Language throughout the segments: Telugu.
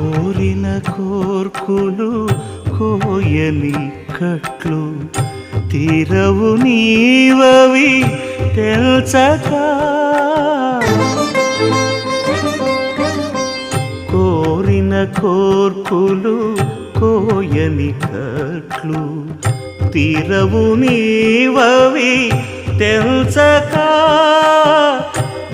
కోరిన కోర్కులు కోయని కట్లు తీరవు నీవవి తెల్చక. కోరిన కోర్కులు కోయని కట్లు తీరవు నీవవి తెల్చకా.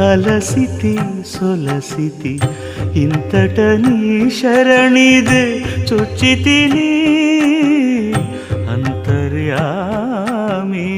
అలసితి సొలసితి. ఇంతట నీ శరణిదే ಚುಚ್ಚಿತಿನಿ ಅಂತರ್ಯಾಮಿ